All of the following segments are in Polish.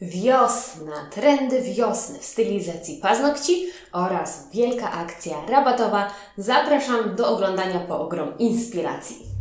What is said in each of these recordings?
Wiosna, trendy wiosny w stylizacji paznokci oraz wielka akcja rabatowa. Zapraszam do oglądania po ogrom inspiracji.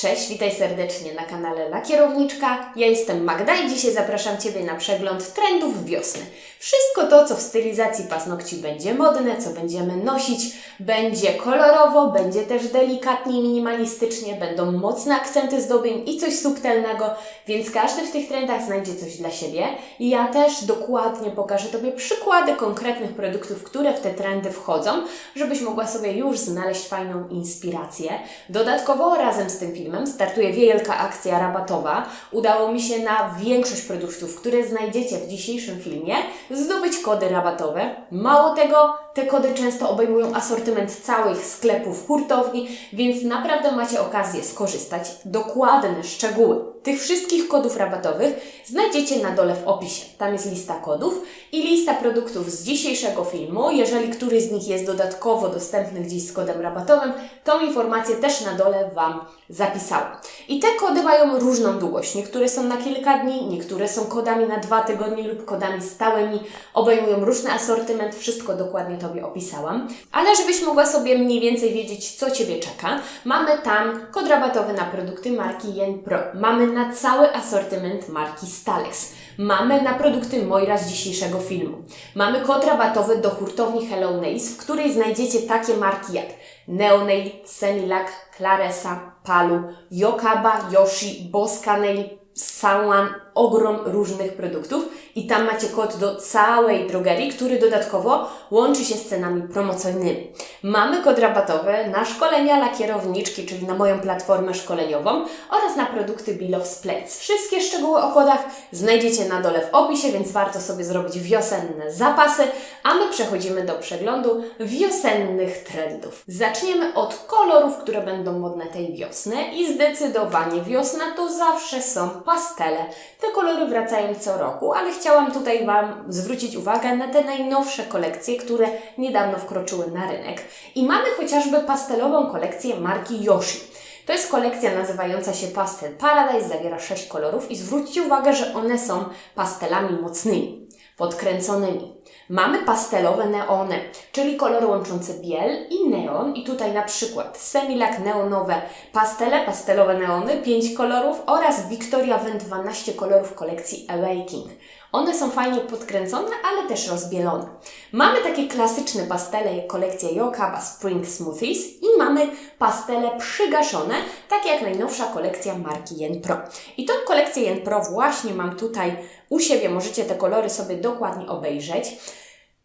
Cześć, witaj serdecznie na kanale Lakierowniczka. Ja jestem Magda i dzisiaj zapraszam Ciebie na przegląd trendów wiosny. Wszystko to, co w stylizacji paznokci będzie modne, co będziemy nosić, będzie kolorowo, będzie też delikatnie, minimalistycznie, będą mocne akcenty zdobień i coś subtelnego, więc każdy w tych trendach znajdzie coś dla siebie. I ja też dokładnie pokażę Tobie przykłady konkretnych produktów, które w te trendy wchodzą, żebyś mogła sobie już znaleźć fajną inspirację. Dodatkowo razem z tym filmem startuje wielka akcja rabatowa. Udało mi się na większość produktów, które znajdziecie w dzisiejszym filmie, zdobyć kody rabatowe. Mało tego, te kody często obejmują asortyment całych sklepów hurtowni, więc naprawdę macie okazję skorzystać. Dokładne szczegóły tych wszystkich kodów rabatowych znajdziecie na dole w opisie. Tam jest lista kodów i lista produktów z dzisiejszego filmu. Jeżeli któryś z nich jest dodatkowo dostępny gdzieś z kodem rabatowym, tą informację też na dole Wam zapisałam. I te kody mają różną długość. Niektóre są na kilka dni, niektóre są kodami na dwa tygodnie lub kodami stałymi. Obejmują różny asortyment, wszystko dokładnie Tobie opisałam. Ale żebyś mogła sobie mniej więcej wiedzieć, co Ciebie czeka, mamy tam kod rabatowy na produkty marki Yen Pro. Mamy na cały asortyment marki Stalex. Mamy na produkty Moira z dzisiejszego filmu. Mamy kod rabatowy do hurtowni Hello Nails, w której znajdziecie takie marki jak Neonail, Semilac, Claresa, Palu, Yokaba, Yoshi, Bosca Nail, Sawan, ogrom różnych produktów i tam macie kod do całej drogerii, który dodatkowo łączy się z cenami promocyjnymi. Mamy kod rabatowy na szkolenia lakierowniczki, czyli na moją platformę szkoleniową oraz na produkty Bill of Splits. Wszystkie szczegóły o kodach znajdziecie na dole w opisie, więc warto sobie zrobić wiosenne zapasy, a my przechodzimy do przeglądu wiosennych trendów. Zaczniemy od kolorów, które będą modne tej wiosny i zdecydowanie wiosna to zawsze są pastele. Te kolory wracają co roku, ale chciałam tutaj Wam zwrócić uwagę na te najnowsze kolekcje, które niedawno wkroczyły na rynek. I mamy chociażby pastelową kolekcję marki Yoshi. To jest kolekcja nazywająca się Pastel Paradise, zawiera 6 kolorów i zwróćcie uwagę, że one są pastelami mocnymi, podkręconymi. Mamy pastelowe neony, czyli kolor łączący biel i neon. I tutaj na przykład Semilac neonowe pastele, pastelowe neony, 5 kolorów oraz Victoria Wen 12 kolorów kolekcji Awakening. One są fajnie podkręcone, ale też rozbielone. Mamy takie klasyczne pastele jak kolekcja Yokaba Spring Smoothies i mamy pastele przygaszone, tak jak najnowsza kolekcja marki Yen Pro. I tą kolekcję Yen Pro właśnie mam tutaj u siebie. Możecie te kolory sobie dokładnie obejrzeć.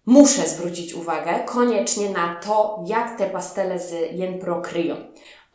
Muszę zwrócić uwagę koniecznie na to, jak te pastele z Yen Pro kryją.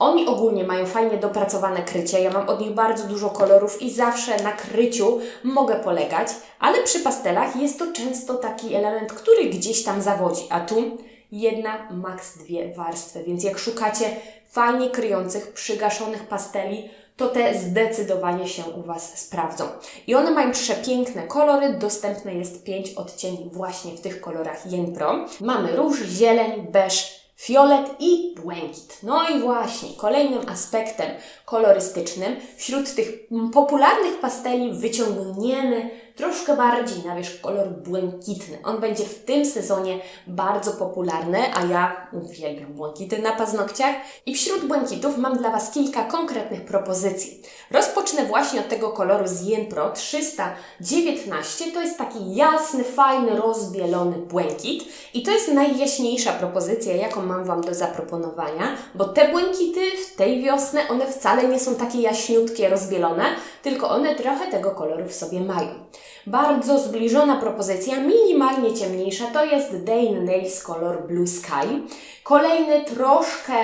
Oni ogólnie mają fajnie dopracowane krycie. Ja mam od nich bardzo dużo kolorów i zawsze na kryciu mogę polegać, ale przy pastelach jest to często taki element, który gdzieś tam zawodzi. A tu jedna, maks dwie warstwy. Więc jak szukacie fajnie kryjących, przygaszonych pasteli, to te zdecydowanie się u Was sprawdzą. I one mają przepiękne kolory, dostępne jest 5 odcieni właśnie w tych kolorach Yen Pro. Mamy róż, zieleń, beż, fiolet i błękit. No i właśnie, kolejnym aspektem kolorystycznym wśród tych popularnych pasteli wyciągniemy troszkę bardziej na wierzch kolor błękitny. On będzie w tym sezonie bardzo popularny, a ja uwielbiam błękity na paznokciach. I wśród błękitów mam dla Was kilka konkretnych propozycji. Rozpocznę właśnie od tego koloru z Yen Pro 319. To jest taki jasny, fajny, rozbielony błękit. I to jest najjaśniejsza propozycja, jaką mam Wam do zaproponowania, bo te błękity w tej wiosnę, one wcale nie są takie jaśniutkie, rozbielone, tylko one trochę tego koloru w sobie mają. Bardzo zbliżona propozycja, minimalnie ciemniejsza, to jest Dane Nails Color Blue Sky. Kolejny troszkę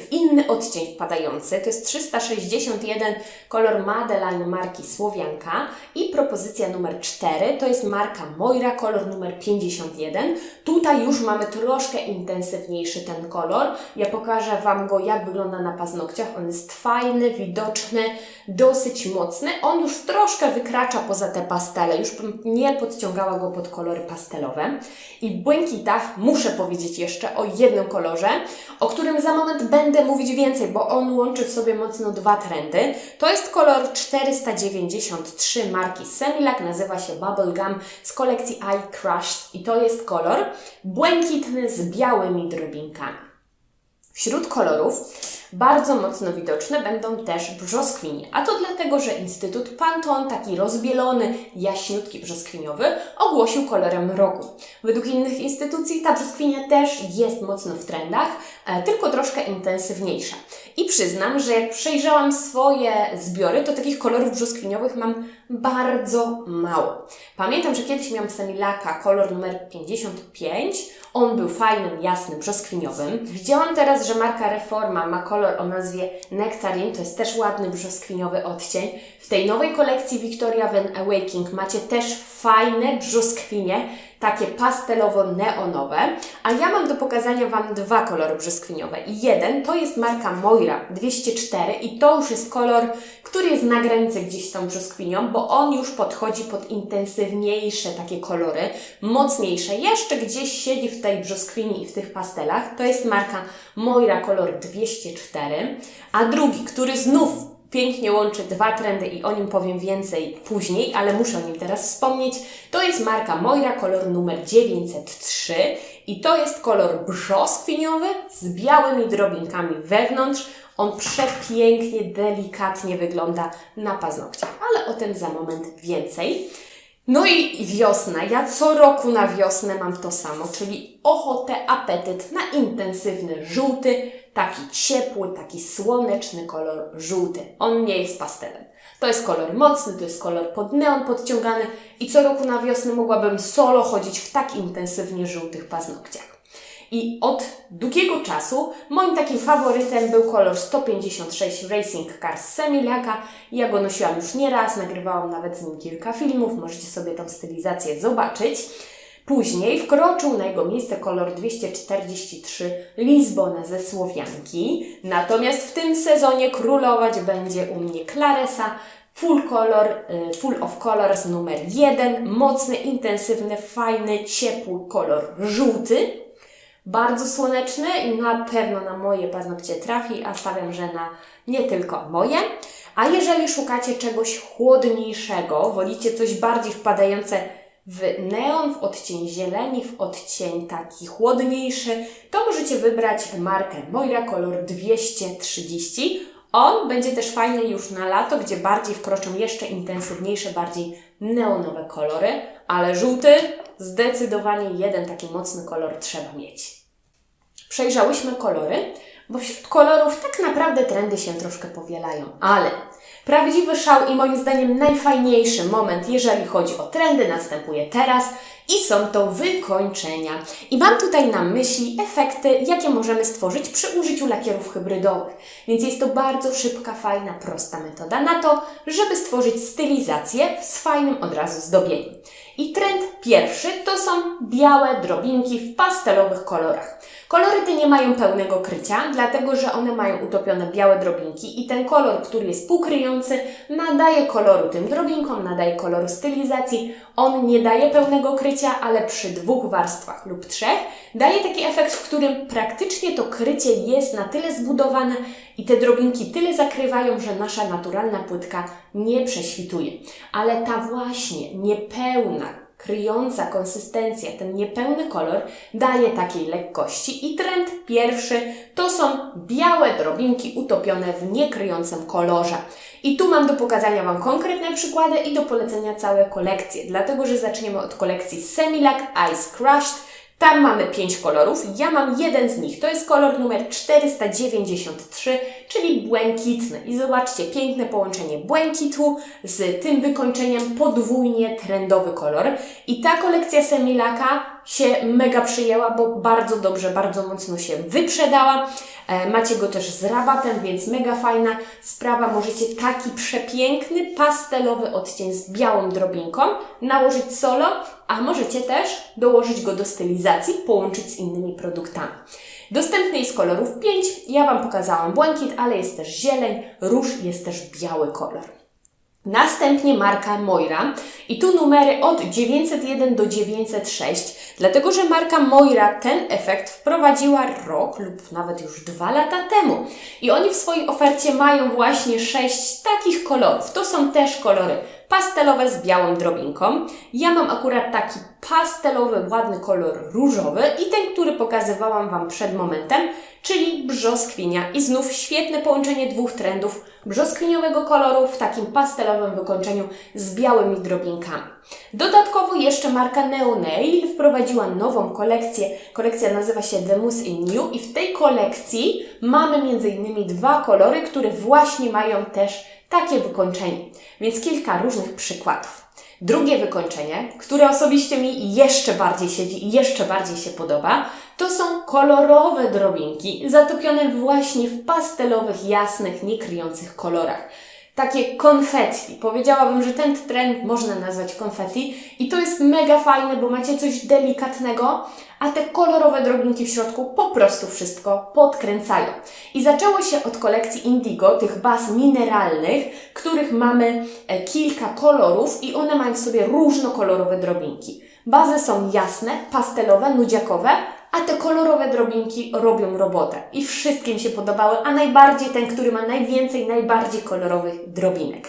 w inny odcień wpadający, to jest 361 kolor Madeline marki Słowianka i propozycja numer 4 to jest marka Moira, kolor numer 51. Tutaj już mamy troszkę intensywniejszy ten kolor. Ja pokażę Wam go, jak wygląda na paznokciach. On jest fajny, widoczny, dosyć mocny. On już troszkę wykracza poza te pastele już nie podciągała go pod kolory pastelowe. I w błękitach muszę powiedzieć jeszcze o jednym kolorze, o którym za moment będę mówić więcej, bo on łączy w sobie mocno dwa trendy. To jest kolor 493 marki Semilac, nazywa się Bubblegum z kolekcji Eye Crushed i to jest kolor błękitny z białymi drobinkami. Wśród kolorów bardzo mocno widoczne będą też brzoskwinie, a to dlatego, że Instytut Pantone, taki rozbielony, jaśniutki brzoskwiniowy, ogłosił kolorem roku. Według innych instytucji ta brzoskwinia też jest mocno w trendach, e, tylko troszkę intensywniejsza. I przyznam, że jak przejrzałam swoje zbiory, to takich kolorów brzoskwiniowych mam bardzo mało. Pamiętam, że kiedyś miałam Semilaka kolor numer 55. On był fajnym, jasnym, brzoskwiniowym. Widziałam teraz, że marka Reforma ma kolor o nazwie Nectarine. To jest też ładny, brzoskwiniowy odcień. W tej nowej kolekcji Victoria Van Awaking macie też fajne brzoskwinie, takie pastelowo-neonowe, a ja mam do pokazania Wam dwa kolory brzoskwiniowe. Jeden to jest marka Moira 204 i to już jest kolor, który jest na granicy gdzieś z tą brzoskwinią, bo on już podchodzi pod intensywniejsze takie kolory, mocniejsze, jeszcze gdzieś siedzi w tej brzoskwini i w tych pastelach. To jest marka Moira kolor 204, a drugi, który znów pięknie łączy dwa trendy i o nim powiem więcej później, ale muszę o nim teraz wspomnieć. To jest marka Moira, kolor numer 903 i to jest kolor brzoskwiniowy z białymi drobinkami wewnątrz. On przepięknie, delikatnie wygląda na paznokciach, ale o tym za moment więcej. No i wiosna. Ja co roku na wiosnę mam to samo, czyli ochotę, apetyt na intensywny żółty, taki ciepły, taki słoneczny kolor żółty. On nie jest pastelem. To jest kolor mocny, to jest kolor pod neon podciągany i co roku na wiosnę mogłabym solo chodzić w tak intensywnie żółtych paznokciach. I od długiego czasu moim takim faworytem był kolor 156 Racing Cars Semilaka. Ja go nosiłam już nieraz, nagrywałam nawet z nim kilka filmów, możecie sobie tą stylizację zobaczyć. Później wkroczył na jego miejsce kolor 243 Lizbona ze Słowianki. Natomiast w tym sezonie królować będzie u mnie Claresa Full Color, y, Full of Colors numer 1. Mocny, intensywny, fajny, ciepły kolor żółty bardzo słoneczny i na pewno na moje paznokcie trafi, a stawiam, że na nie tylko moje. A jeżeli szukacie czegoś chłodniejszego, wolicie coś bardziej wpadające w neon, w odcień zieleni, w odcień taki chłodniejszy, to możecie wybrać markę Moira Color 230. On będzie też fajny już na lato, gdzie bardziej wkroczą jeszcze intensywniejsze, bardziej neonowe kolory, ale żółty zdecydowanie jeden taki mocny kolor trzeba mieć. Przejrzałyśmy kolory, bo wśród kolorów tak naprawdę trendy się troszkę powielają, ale prawdziwy szał i moim zdaniem najfajniejszy moment, jeżeli chodzi o trendy, następuje teraz i są to wykończenia. I mam tutaj na myśli efekty, jakie możemy stworzyć przy użyciu lakierów hybrydowych. Więc jest to bardzo szybka, fajna, prosta metoda na to, żeby stworzyć stylizację z fajnym od razu zdobieniem. I trend pierwszy to są białe drobinki w pastelowych kolorach. Kolory te nie mają pełnego krycia, dlatego że one mają utopione białe drobinki i ten kolor, który jest półkryjący, nadaje koloru tym drobinkom, nadaje koloru stylizacji. On nie daje pełnego krycia, ale przy dwóch warstwach lub trzech daje taki efekt, w którym praktycznie to krycie jest na tyle zbudowane i te drobinki tyle zakrywają, że nasza naturalna płytka nie prześwituje. Ale ta właśnie niepełna, kryjąca konsystencja, ten niepełny kolor daje takiej lekkości. I trend pierwszy to są białe drobinki utopione w niekryjącym kolorze. I tu mam do pokazania Wam konkretne przykłady i do polecenia całe kolekcje, dlatego że zaczniemy od kolekcji Semilac Ice Crushed tam mamy pięć kolorów. Ja mam jeden z nich. To jest kolor numer 493, czyli błękitny. I zobaczcie, piękne połączenie błękitu z tym wykończeniem podwójnie trendowy kolor. I ta kolekcja Semilaka się mega przyjęła, bo bardzo dobrze, bardzo mocno się wyprzedała. E, macie go też z rabatem, więc mega fajna sprawa. Możecie taki przepiękny, pastelowy odcień z białą drobinką nałożyć solo, a możecie też dołożyć go do stylizacji, połączyć z innymi produktami. Dostępny jest kolorów 5. Ja Wam pokazałam błękit, ale jest też zieleń, róż, jest też biały kolor. Następnie marka Moira i tu numery od 901 do 906, dlatego że marka Moira ten efekt wprowadziła rok lub nawet już dwa lata temu. I oni w swojej ofercie mają właśnie sześć takich kolorów. To są też kolory pastelowe z białą drobinką. Ja mam akurat taki pastelowy, ładny kolor różowy i ten, który pokazywałam Wam przed momentem, czyli brzoskwinia. I znów świetne połączenie dwóch trendów brzoskwiniowego koloru w takim pastelowym wykończeniu z białymi drobinkami. Dodatkowo jeszcze marka Neo Nail wprowadziła nową kolekcję. Kolekcja nazywa się The Mousse in New i w tej kolekcji mamy m.in. dwa kolory, które właśnie mają też takie wykończenie. Więc kilka różnych przykładów. Drugie wykończenie, które osobiście mi jeszcze bardziej siedzi i jeszcze bardziej się podoba, to są kolorowe drobinki zatopione właśnie w pastelowych, jasnych, niekryjących kolorach. Takie konfetti. Powiedziałabym, że ten trend można nazwać konfetti i to jest mega fajne, bo macie coś delikatnego, a te kolorowe drobinki w środku po prostu wszystko podkręcają. I zaczęło się od kolekcji Indigo, tych baz mineralnych, których mamy e, kilka kolorów i one mają w sobie różnokolorowe drobinki. Bazy są jasne, pastelowe, nudziakowe, a te kolorowe drobinki robią robotę. I wszystkim się podobały, a najbardziej ten, który ma najwięcej, najbardziej kolorowych drobinek.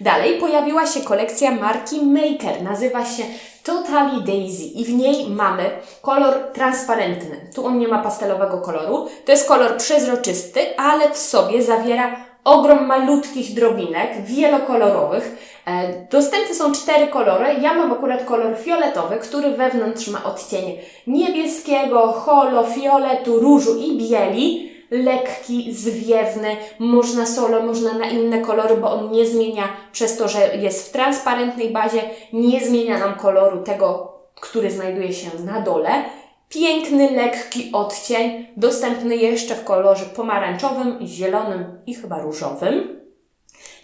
Dalej pojawiła się kolekcja marki Maker, nazywa się Totally Daisy i w niej mamy kolor transparentny. Tu on nie ma pastelowego koloru, to jest kolor przezroczysty, ale w sobie zawiera ogrom malutkich drobinek, wielokolorowych. E, Dostępne są cztery kolory. Ja mam akurat kolor fioletowy, który wewnątrz ma odcienie niebieskiego, holo, fioletu, różu i bieli. Lekki, zwiewny, można solo, można na inne kolory, bo on nie zmienia przez to, że jest w transparentnej bazie, nie zmienia nam koloru tego, który znajduje się na dole. Piękny, lekki odcień, dostępny jeszcze w kolorze pomarańczowym, zielonym i chyba różowym.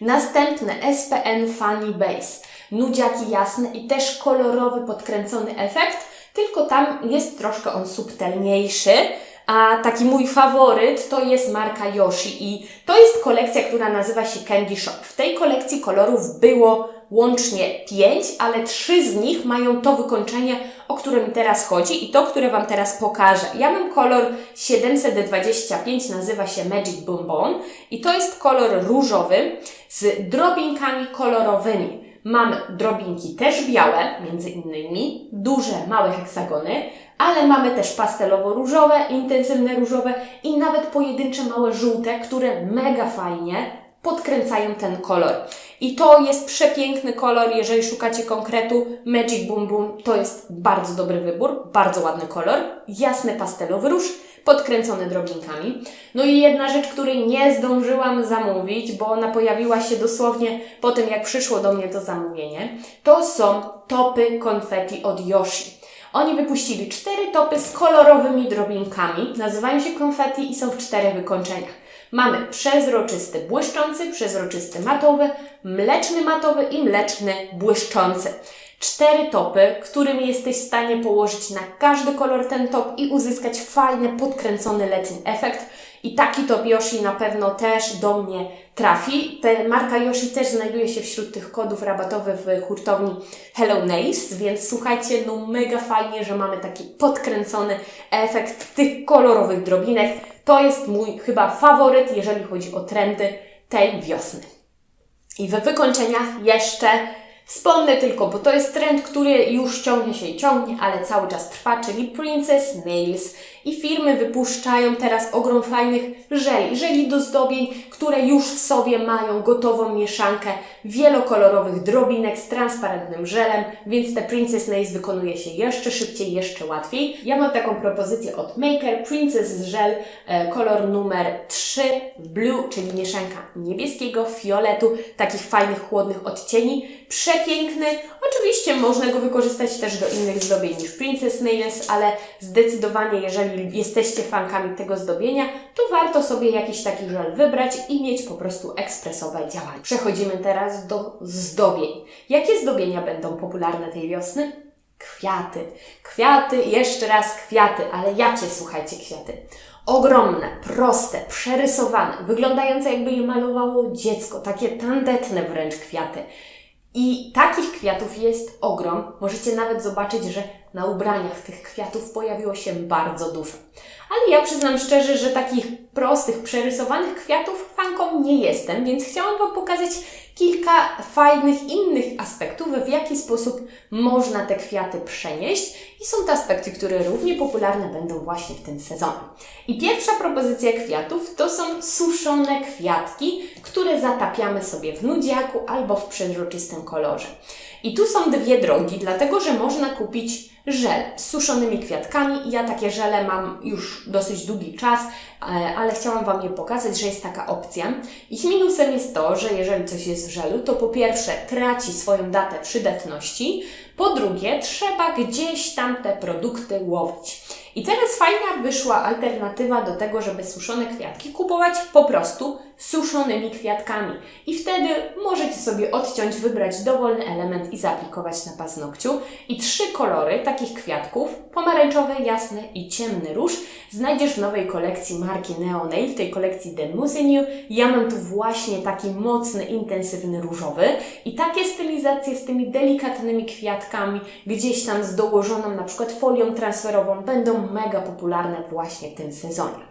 Następne SPN Funny Base. Nudziaki jasne i też kolorowy, podkręcony efekt, tylko tam jest troszkę on subtelniejszy. A taki mój faworyt to jest marka Yoshi i to jest kolekcja, która nazywa się Candy Shop. W tej kolekcji kolorów było łącznie pięć, ale trzy z nich mają to wykończenie, o które mi teraz chodzi i to, które Wam teraz pokażę. Ja mam kolor 725, nazywa się Magic Boom Bone i to jest kolor różowy z drobinkami kolorowymi. Mamy drobinki też białe, między innymi, duże, małe heksagony, ale mamy też pastelowo-różowe, intensywne różowe i nawet pojedyncze małe żółte, które mega fajnie podkręcają ten kolor. I to jest przepiękny kolor, jeżeli szukacie konkretu Magic Boom Boom, to jest bardzo dobry wybór, bardzo ładny kolor, jasny pastelowy róż, podkręcony drobinkami. No i jedna rzecz, której nie zdążyłam zamówić, bo ona pojawiła się dosłownie po tym, jak przyszło do mnie to zamówienie, to są topy konfetti od Yoshi. Oni wypuścili cztery topy z kolorowymi drobinkami, nazywają się konfetti i są w czterech wykończeniach. Mamy przezroczysty błyszczący, przezroczysty matowy, mleczny matowy i mleczny błyszczący. Cztery topy, którymi jesteś w stanie położyć na każdy kolor ten top i uzyskać fajny, podkręcony letni efekt. I taki top Yoshi na pewno też do mnie trafi. Te marka Yoshi też znajduje się wśród tych kodów rabatowych w hurtowni Hello Nails, więc słuchajcie, no mega fajnie, że mamy taki podkręcony efekt tych kolorowych drobinek. To jest mój chyba faworyt, jeżeli chodzi o trendy tej wiosny. I we wykończeniach jeszcze Wspomnę tylko, bo to jest trend, który już ciągnie się i ciągnie, ale cały czas trwa, czyli Princess Nails. I firmy wypuszczają teraz ogrom fajnych żeli, żeli do zdobień, które już w sobie mają gotową mieszankę wielokolorowych drobinek z transparentnym żelem, więc te Princess Nails wykonuje się jeszcze szybciej, jeszcze łatwiej. Ja mam taką propozycję od Maker, Princess Żel, e, kolor numer 3, Blue, czyli mieszanka niebieskiego, fioletu, takich fajnych, chłodnych odcieni. Przepiękny. Oczywiście można go wykorzystać też do innych zdobień niż Princess Nails, ale zdecydowanie, jeżeli jesteście fankami tego zdobienia, to warto sobie jakiś taki żel wybrać i mieć po prostu ekspresowe działanie. Przechodzimy teraz do zdobień. Jakie zdobienia będą popularne tej wiosny? Kwiaty. Kwiaty, jeszcze raz kwiaty, ale jakie słuchajcie kwiaty? Ogromne, proste, przerysowane, wyglądające jakby je malowało dziecko, takie tandetne wręcz kwiaty. I takich kwiatów jest ogrom. Możecie nawet zobaczyć, że na ubraniach tych kwiatów pojawiło się bardzo dużo. Ale ja przyznam szczerze, że takich prostych, przerysowanych kwiatów fanką nie jestem, więc chciałam Wam pokazać kilka fajnych innych aspektów, w jaki sposób można te kwiaty przenieść. I są to aspekty, które równie popularne będą właśnie w tym sezonie. I pierwsza propozycja kwiatów to są suszone kwiatki, które zatapiamy sobie w nudziaku albo w przezroczystym kolorze. I tu są dwie drogi, dlatego że można kupić żel z suszonymi kwiatkami. Ja takie żele mam już dosyć długi czas, e, ale chciałam Wam je pokazać, że jest taka opcja. Ich minusem jest to, że jeżeli coś jest w żelu, to po pierwsze traci swoją datę przydatności, po drugie trzeba gdzieś tam te produkty łowić. I teraz fajna wyszła alternatywa do tego, żeby suszone kwiatki kupować po prostu suszonymi kwiatkami. I wtedy możecie sobie odciąć, wybrać dowolny element i zaaplikować na paznokciu. I trzy kolory takich kwiatków, pomarańczowy, jasny i ciemny róż, znajdziesz w nowej kolekcji marki Neonail, w tej kolekcji The Musigny. Ja mam tu właśnie taki mocny, intensywny różowy i takie stylizacje z tymi delikatnymi kwiatkami, gdzieś tam z dołożoną na przykład folią transferową, będą mega popularne właśnie w tym sezonie.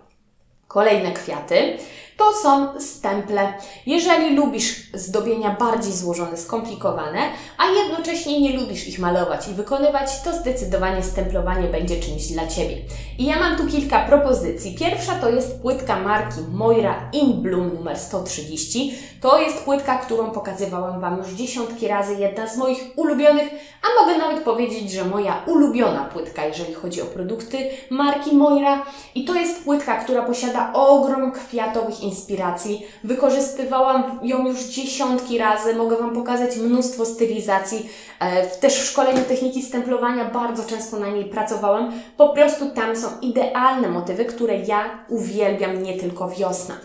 Kolejne kwiaty to są stemple. Jeżeli lubisz zdobienia bardziej złożone, skomplikowane, a jednocześnie nie lubisz ich malować i wykonywać, to zdecydowanie stemplowanie będzie czymś dla Ciebie. I ja mam tu kilka propozycji. Pierwsza to jest płytka marki Moira In Bloom numer 130. To jest płytka, którą pokazywałam Wam już dziesiątki razy, jedna z moich ulubionych, a mogę nawet powiedzieć, że moja ulubiona płytka, jeżeli chodzi o produkty marki Moira. I to jest płytka, która posiada ogrom kwiatowych inspiracji. Wykorzystywałam ją już dziesiątki razy, mogę Wam pokazać mnóstwo stylizacji. E, też w szkoleniu techniki stemplowania bardzo często na niej pracowałam. Po prostu tam są idealne motywy, które ja uwielbiam, nie tylko wiosna.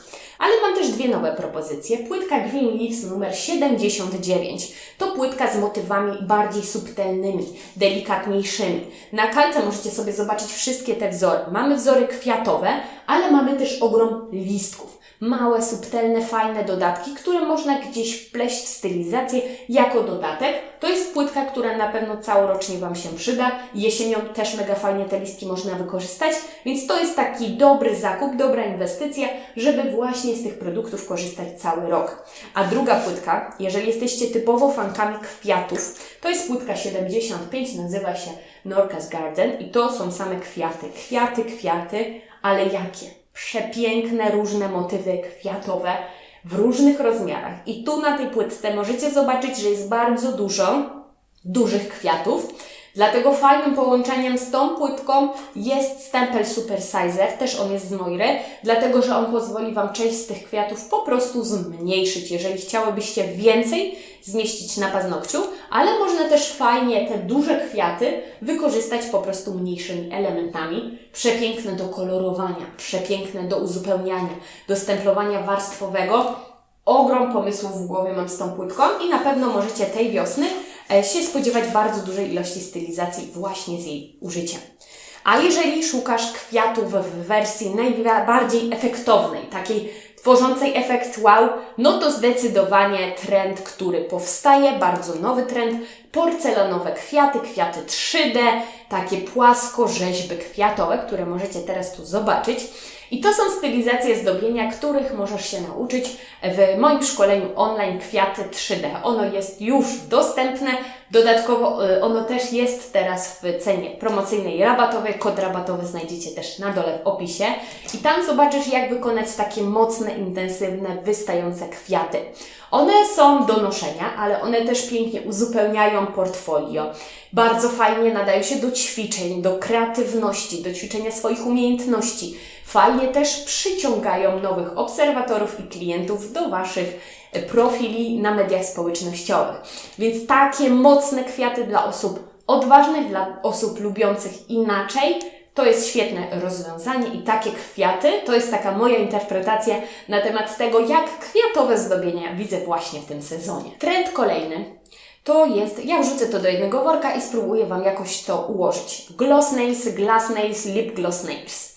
Ale mam też dwie nowe propozycje. Płytka Green Leaves numer 79. To płytka z motywami bardziej subtelnymi, delikatniejszymi. Na kalce możecie sobie zobaczyć wszystkie te wzory. Mamy wzory kwiatowe, ale mamy też ogrom listków małe, subtelne, fajne dodatki, które można gdzieś wpleść w stylizację jako dodatek. To jest płytka, która na pewno całorocznie Wam się przyda. Jesienią też mega fajnie te listki można wykorzystać, więc to jest taki dobry zakup, dobra inwestycja, żeby właśnie z tych produktów korzystać cały rok. A druga płytka, jeżeli jesteście typowo fankami kwiatów, to jest płytka 75, nazywa się Norca's Garden i to są same kwiaty. Kwiaty, kwiaty, ale jakie? Przepiękne, różne motywy kwiatowe w różnych rozmiarach. I tu na tej płytce możecie zobaczyć, że jest bardzo dużo dużych kwiatów. Dlatego fajnym połączeniem z tą płytką jest stempel Super Sizer, też on jest z Moiry, dlatego że on pozwoli Wam część z tych kwiatów po prostu zmniejszyć, jeżeli chciałybyście więcej zmieścić na paznokciu, ale można też fajnie te duże kwiaty wykorzystać po prostu mniejszymi elementami. Przepiękne do kolorowania, przepiękne do uzupełniania, do stemplowania warstwowego. Ogrom pomysłów w głowie mam z tą płytką i na pewno możecie tej wiosny się spodziewać bardzo dużej ilości stylizacji właśnie z jej użyciem. A jeżeli szukasz kwiatów w wersji najbardziej efektownej, takiej tworzącej efekt wow, no to zdecydowanie trend, który powstaje, bardzo nowy trend, porcelanowe kwiaty, kwiaty 3D, takie płasko rzeźby kwiatowe, które możecie teraz tu zobaczyć. I to są stylizacje zdobienia, których możesz się nauczyć w moim szkoleniu online Kwiaty 3D. Ono jest już dostępne. Dodatkowo y, ono też jest teraz w cenie promocyjnej rabatowej. Kod rabatowy znajdziecie też na dole w opisie. I tam zobaczysz, jak wykonać takie mocne, intensywne, wystające kwiaty. One są do noszenia, ale one też pięknie uzupełniają portfolio. Bardzo fajnie nadają się do ćwiczeń, do kreatywności, do ćwiczenia swoich umiejętności. Fajnie też przyciągają nowych obserwatorów i klientów do Waszych profili na mediach społecznościowych. Więc takie mocne kwiaty dla osób odważnych, dla osób lubiących inaczej, to jest świetne rozwiązanie i takie kwiaty to jest taka moja interpretacja na temat tego, jak kwiatowe zdobienia widzę właśnie w tym sezonie. Trend kolejny to jest, ja wrzucę to do jednego worka i spróbuję Wam jakoś to ułożyć. Gloss Nails, Glass Nails, Lip Gloss Nails.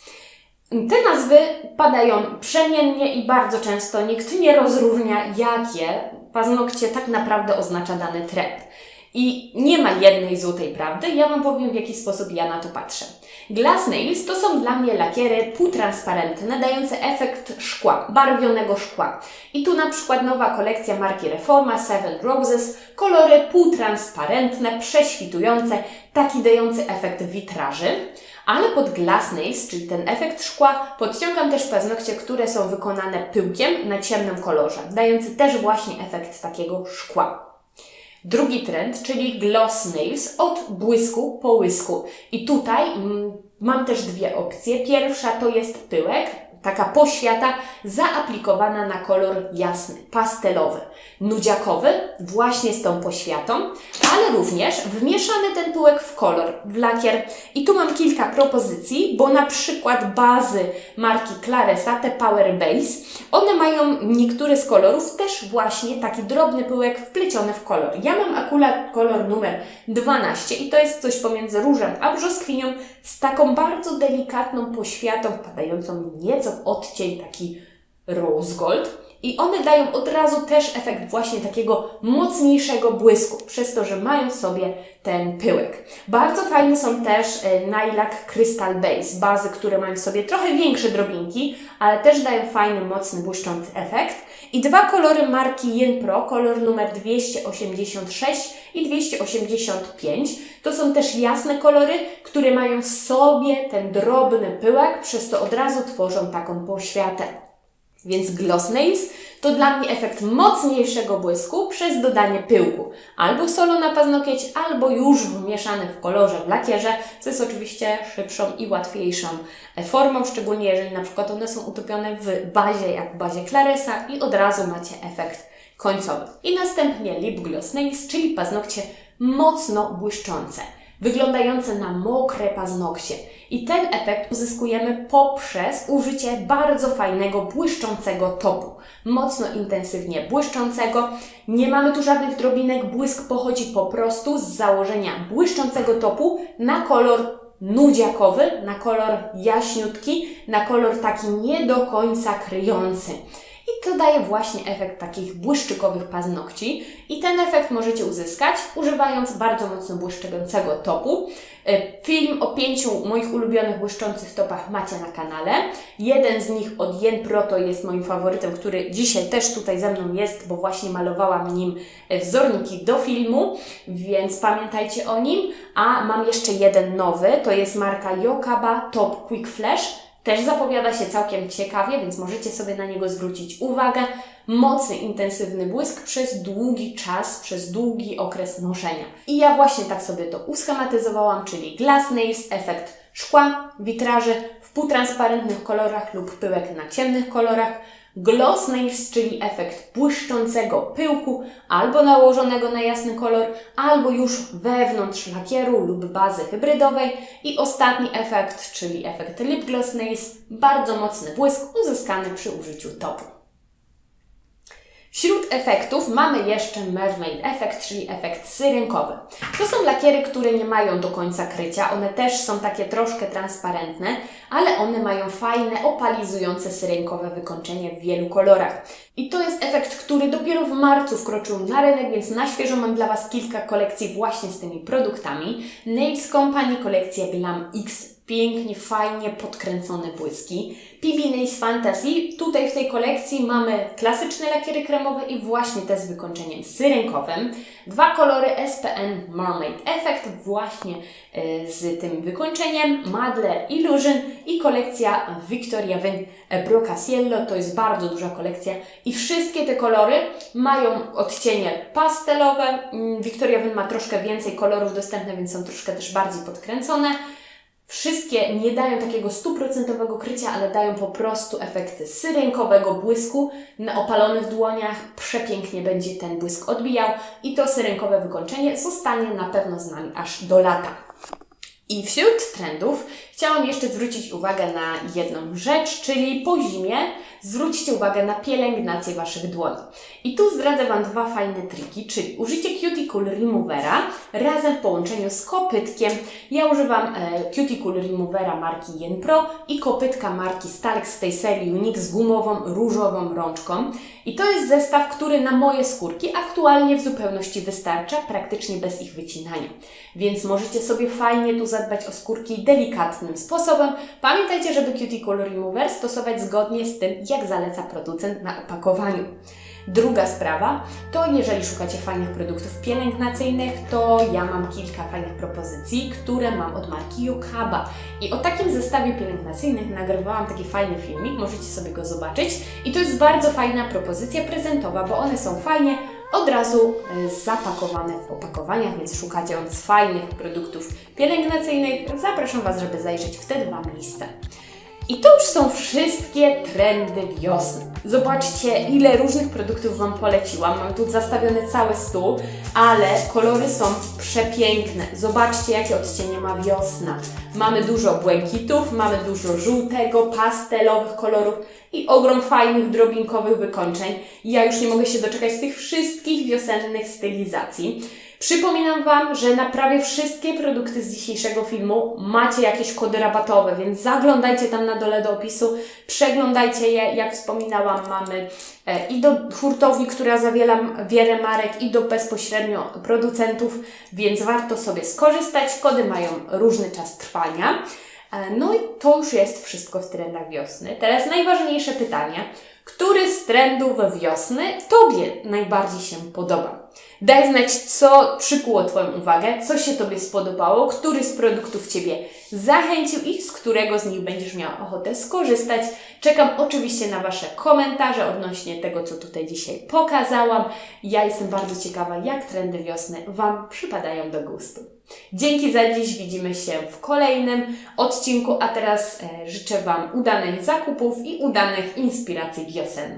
Te nazwy padają przemiennie i bardzo często nikt nie rozróżnia, jakie paznokcie tak naprawdę oznacza dany trend. I nie ma jednej złotej prawdy, ja Wam powiem w jaki sposób ja na to patrzę. Glass Nails to są dla mnie lakiery półtransparentne, dające efekt szkła, barwionego szkła. I tu na przykład nowa kolekcja marki Reforma Seven Roses, kolory półtransparentne, prześwitujące, taki dający efekt witraży. Ale pod Glass Nails, czyli ten efekt szkła, podciągam też paznokcie, które są wykonane pyłkiem na ciemnym kolorze, dający też właśnie efekt takiego szkła. Drugi trend, czyli gloss nails od błysku po łysku. I tutaj mm, mam też dwie opcje. Pierwsza to jest pyłek, taka poświata zaaplikowana na kolor jasny, pastelowy, nudziakowy, właśnie z tą poświatą, ale również wmieszany ten pyłek w kolor, w lakier. I tu mam kilka propozycji, bo na przykład bazy marki Claresa, te Power Base, one mają niektóre z kolorów też właśnie taki drobny pyłek wpleciony w kolor. Ja mam akurat kolor numer 12 i to jest coś pomiędzy różem a brzoskwinią z taką bardzo delikatną poświatą wpadającą nieco w odcień taki rose gold. I one dają od razu też efekt właśnie takiego mocniejszego błysku, przez to, że mają w sobie ten pyłek. Bardzo fajne są też e, Nylak Crystal Base, bazy, które mają w sobie trochę większe drobinki, ale też dają fajny, mocny, błyszczący efekt. I dwa kolory marki Yen Pro, kolor numer 286 i 285. To są też jasne kolory, które mają w sobie ten drobny pyłek, przez to od razu tworzą taką poświatę. Więc Gloss Nails to dla mnie efekt mocniejszego błysku przez dodanie pyłku. Albo solo na paznokieć, albo już wmieszany w kolorze w lakierze, co jest oczywiście szybszą i łatwiejszą formą, szczególnie jeżeli na przykład one są utopione w bazie, jak w bazie Claresa i od razu macie efekt końcowy. I następnie Lip Gloss Nails, czyli paznokcie mocno błyszczące wyglądające na mokre paznokcie. I ten efekt uzyskujemy poprzez użycie bardzo fajnego, błyszczącego topu. Mocno intensywnie błyszczącego. Nie mamy tu żadnych drobinek, błysk pochodzi po prostu z założenia błyszczącego topu na kolor nudziakowy, na kolor jaśniutki, na kolor taki nie do końca kryjący. To daje właśnie efekt takich błyszczykowych paznokci. I ten efekt możecie uzyskać używając bardzo mocno błyszczącego topu. E, film o pięciu moich ulubionych błyszczących topach macie na kanale. Jeden z nich od Yen Pro to jest moim faworytem, który dzisiaj też tutaj ze mną jest, bo właśnie malowałam nim e, wzorniki do filmu, więc pamiętajcie o nim. A mam jeszcze jeden nowy, to jest marka Yokaba Top Quick Flash. Też zapowiada się całkiem ciekawie, więc możecie sobie na niego zwrócić uwagę. Mocny, intensywny błysk przez długi czas, przez długi okres noszenia. I ja właśnie tak sobie to uschematyzowałam, czyli Glass Nails, efekt szkła, witraży w półtransparentnych kolorach lub pyłek na ciemnych kolorach. Gloss nails, czyli efekt błyszczącego pyłku, albo nałożonego na jasny kolor, albo już wewnątrz lakieru lub bazy hybrydowej. I ostatni efekt, czyli efekt lip gloss nails, bardzo mocny błysk uzyskany przy użyciu topu. Wśród efektów mamy jeszcze Mermaid Effect, czyli efekt syrenkowy. To są lakiery, które nie mają do końca krycia, one też są takie troszkę transparentne, ale one mają fajne, opalizujące syrenkowe wykończenie w wielu kolorach. I to jest efekt, który dopiero w marcu wkroczył na rynek, więc na świeżo mam dla Was kilka kolekcji właśnie z tymi produktami. Nails Company kolekcja Glam X pięknie, fajnie podkręcone błyski. PB Nails Fantasy. Tutaj w tej kolekcji mamy klasyczne lakiery kremowe i właśnie te z wykończeniem syrenkowym. Dwa kolory SPN Mermaid Effect właśnie e, z tym wykończeniem. Madler Illusion i kolekcja Victoria Wyn Brocasiello. To jest bardzo duża kolekcja i wszystkie te kolory mają odcienie pastelowe. Mm, Victoria Wyn ma troszkę więcej kolorów dostępne, więc są troszkę też bardziej podkręcone. Wszystkie nie dają takiego stuprocentowego krycia, ale dają po prostu efekty syrenkowego błysku na opalonych dłoniach. Przepięknie będzie ten błysk odbijał i to syrenkowe wykończenie zostanie na pewno z nami aż do lata. I wśród trendów chciałam jeszcze zwrócić uwagę na jedną rzecz, czyli po zimie zwróćcie uwagę na pielęgnację Waszych dłoni. I tu zdradzę Wam dwa fajne triki, czyli użycie Cuticle Removera razem w połączeniu z kopytkiem. Ja używam e, Cuticle Removera marki Yen Pro i kopytka marki Stark z tej serii Unique z gumową, różową rączką. I to jest zestaw, który na moje skórki aktualnie w zupełności wystarcza, praktycznie bez ich wycinania. Więc możecie sobie fajnie tu zadbać o skórki delikatnym sposobem. Pamiętajcie, żeby Cuticle Remover stosować zgodnie z tym, jak zaleca producent na opakowaniu. Druga sprawa, to jeżeli szukacie fajnych produktów pielęgnacyjnych, to ja mam kilka fajnych propozycji, które mam od marki Yokaba. I o takim zestawie pielęgnacyjnych nagrywałam taki fajny filmik, możecie sobie go zobaczyć. I to jest bardzo fajna propozycja prezentowa, bo one są fajnie od razu e, zapakowane w opakowaniach, więc szukając fajnych produktów pielęgnacyjnych, zapraszam Was, żeby zajrzeć w te dwa miejsca. I to już są wszystkie trendy wiosny. Zobaczcie, ile różnych produktów Wam poleciłam. Mam tu zastawiony cały stół, ale kolory są przepiękne. Zobaczcie, jakie odcienie ma wiosna. Mamy dużo błękitów, mamy dużo żółtego, pastelowych kolorów i ogrom fajnych, drobinkowych wykończeń. Ja już nie mogę się doczekać tych wszystkich wiosennych stylizacji. Przypominam Wam, że na prawie wszystkie produkty z dzisiejszego filmu macie jakieś kody rabatowe, więc zaglądajcie tam na dole do opisu, przeglądajcie je. Jak wspominałam, mamy e, i do hurtowni, która zawiera wiele marek, i do bezpośrednio producentów, więc warto sobie skorzystać. Kody mają różny czas trwania. E, No i to już jest wszystko w trendach wiosny. Teraz najważniejsze pytanie. Który z trendów wiosny Tobie najbardziej się podoba? Daj znać, co przykuło Twoją uwagę, co się Tobie spodobało, który z produktów Ciebie zachęcił i z którego z nich będziesz miała ochotę skorzystać. Czekam oczywiście na Wasze komentarze odnośnie tego, co tutaj dzisiaj pokazałam. Ja jestem bardzo ciekawa, jak trendy wiosny Wam przypadają do gustu. Dzięki za dziś, widzimy się w kolejnym odcinku, a teraz e, życzę Wam udanych zakupów i udanych inspiracji wiosennych.